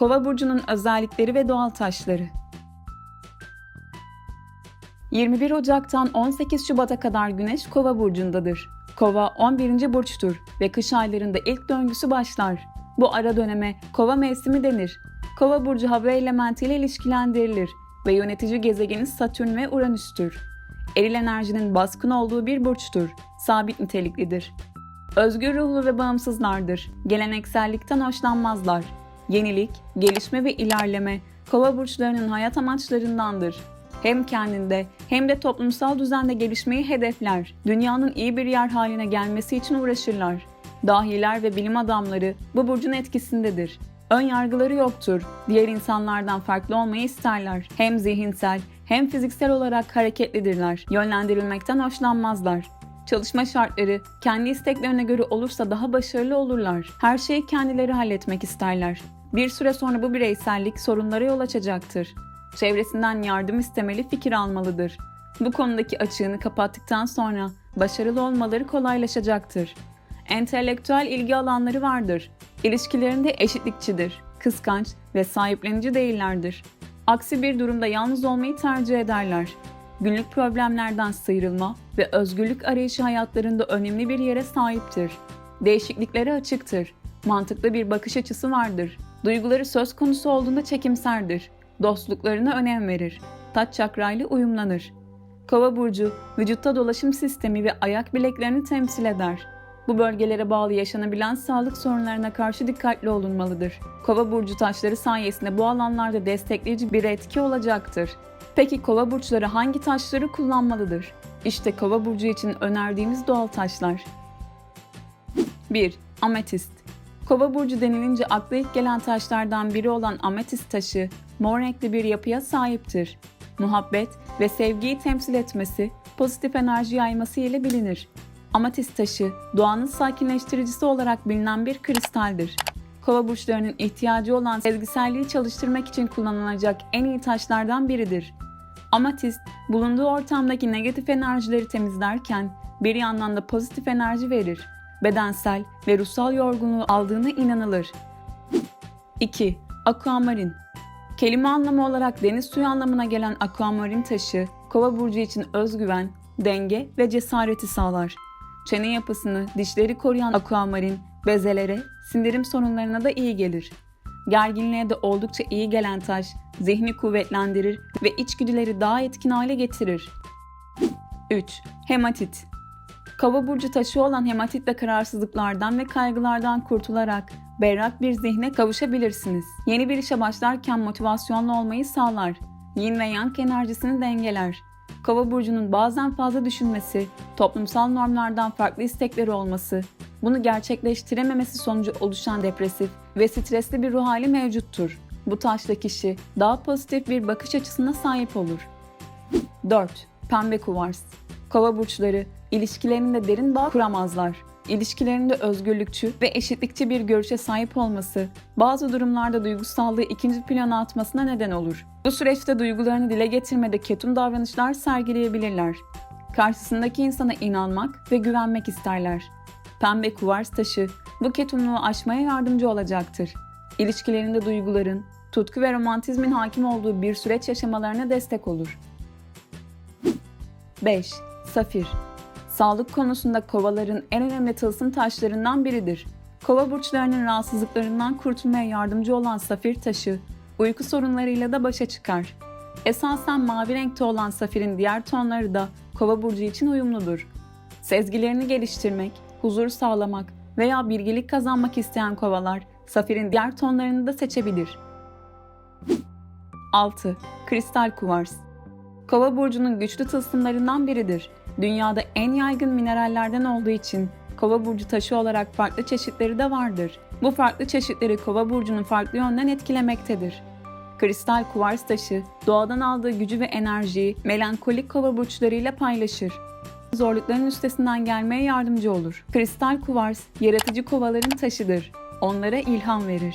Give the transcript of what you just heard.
Kova burcunun özellikleri ve doğal taşları. 21 Ocak'tan 18 Şubat'a kadar Güneş Kova burcundadır. Kova 11. burçtur ve kış aylarında ilk döngüsü başlar. Bu ara döneme Kova mevsimi denir. Kova burcu hava elementiyle ilişkilendirilir ve yönetici gezegeni Satürn ve Uranüs'tür. Eril enerjinin baskın olduğu bir burçtur. Sabit niteliklidir. Özgür ruhlu ve bağımsızlardır. Geleneksellikten hoşlanmazlar. Yenilik, gelişme ve ilerleme kova burçlarının hayat amaçlarındandır. Hem kendinde hem de toplumsal düzende gelişmeyi hedefler. Dünyanın iyi bir yer haline gelmesi için uğraşırlar. Dahiler ve bilim adamları bu burcun etkisindedir. Ön yargıları yoktur. Diğer insanlardan farklı olmayı isterler. Hem zihinsel hem fiziksel olarak hareketlidirler. Yönlendirilmekten hoşlanmazlar. Çalışma şartları kendi isteklerine göre olursa daha başarılı olurlar. Her şeyi kendileri halletmek isterler. Bir süre sonra bu bireysellik sorunlara yol açacaktır. Çevresinden yardım istemeli fikir almalıdır. Bu konudaki açığını kapattıktan sonra başarılı olmaları kolaylaşacaktır. Entelektüel ilgi alanları vardır. İlişkilerinde eşitlikçidir, kıskanç ve sahiplenici değillerdir. Aksi bir durumda yalnız olmayı tercih ederler. Günlük problemlerden sıyrılma ve özgürlük arayışı hayatlarında önemli bir yere sahiptir. Değişikliklere açıktır. Mantıklı bir bakış açısı vardır. Duyguları söz konusu olduğunda çekimserdir. Dostluklarına önem verir. Taç çakrayla uyumlanır. Kova burcu vücutta dolaşım sistemi ve ayak bileklerini temsil eder. Bu bölgelere bağlı yaşanabilen sağlık sorunlarına karşı dikkatli olunmalıdır. Kova burcu taşları sayesinde bu alanlarda destekleyici bir etki olacaktır. Peki kova burçları hangi taşları kullanmalıdır? İşte kova burcu için önerdiğimiz doğal taşlar. 1. Ametist Kova burcu denilince akla ilk gelen taşlardan biri olan ametist taşı, mor renkli bir yapıya sahiptir. Muhabbet ve sevgiyi temsil etmesi, pozitif enerji yayması ile bilinir. Ametist taşı, doğanın sakinleştiricisi olarak bilinen bir kristaldir. Kova burçlarının ihtiyacı olan sezgiselliği çalıştırmak için kullanılacak en iyi taşlardan biridir. Amatist, bulunduğu ortamdaki negatif enerjileri temizlerken bir yandan da pozitif enerji verir. Bedensel ve ruhsal yorgunluğu aldığına inanılır. 2. Aquamarin Kelime anlamı olarak deniz suyu anlamına gelen aquamarin taşı, kova burcu için özgüven, denge ve cesareti sağlar. Çene yapısını, dişleri koruyan aquamarin, bezelere, sindirim sorunlarına da iyi gelir. Gerginliğe de oldukça iyi gelen taş, zihni kuvvetlendirir ve içgüdüleri daha etkin hale getirir. 3. Hematit Kova burcu taşı olan hematitle kararsızlıklardan ve kaygılardan kurtularak berrak bir zihne kavuşabilirsiniz. Yeni bir işe başlarken motivasyonlu olmayı sağlar. Yin ve yang enerjisini dengeler. Kova burcunun bazen fazla düşünmesi, toplumsal normlardan farklı istekleri olması, bunu gerçekleştirememesi sonucu oluşan depresif ve stresli bir ruh hali mevcuttur. Bu taşla kişi daha pozitif bir bakış açısına sahip olur. 4. Pembe kuvars Kova burçları ilişkilerinde derin bağ kuramazlar. İlişkilerinde özgürlükçü ve eşitlikçi bir görüşe sahip olması, bazı durumlarda duygusallığı ikinci plana atmasına neden olur. Bu süreçte duygularını dile getirmede ketum davranışlar sergileyebilirler. Karşısındaki insana inanmak ve güvenmek isterler. Pembe kuvars taşı bu ketumluğu aşmaya yardımcı olacaktır. İlişkilerinde duyguların, tutku ve romantizmin hakim olduğu bir süreç yaşamalarına destek olur. 5. Safir Sağlık konusunda kovaların en önemli tılsım taşlarından biridir. Kova burçlarının rahatsızlıklarından kurtulmaya yardımcı olan safir taşı, uyku sorunlarıyla da başa çıkar. Esasen mavi renkte olan safirin diğer tonları da kova burcu için uyumludur. Sezgilerini geliştirmek, huzur sağlamak veya bilgilik kazanmak isteyen kovalar safirin diğer tonlarını da seçebilir. 6. Kristal kuvars Kova burcunun güçlü tılsımlarından biridir. Dünyada en yaygın minerallerden olduğu için kova burcu taşı olarak farklı çeşitleri de vardır. Bu farklı çeşitleri kova burcunun farklı yönden etkilemektedir. Kristal kuvars taşı doğadan aldığı gücü ve enerjiyi melankolik kova burçlarıyla paylaşır. Zorlukların üstesinden gelmeye yardımcı olur. Kristal kuvars yaratıcı kovaların taşıdır. Onlara ilham verir.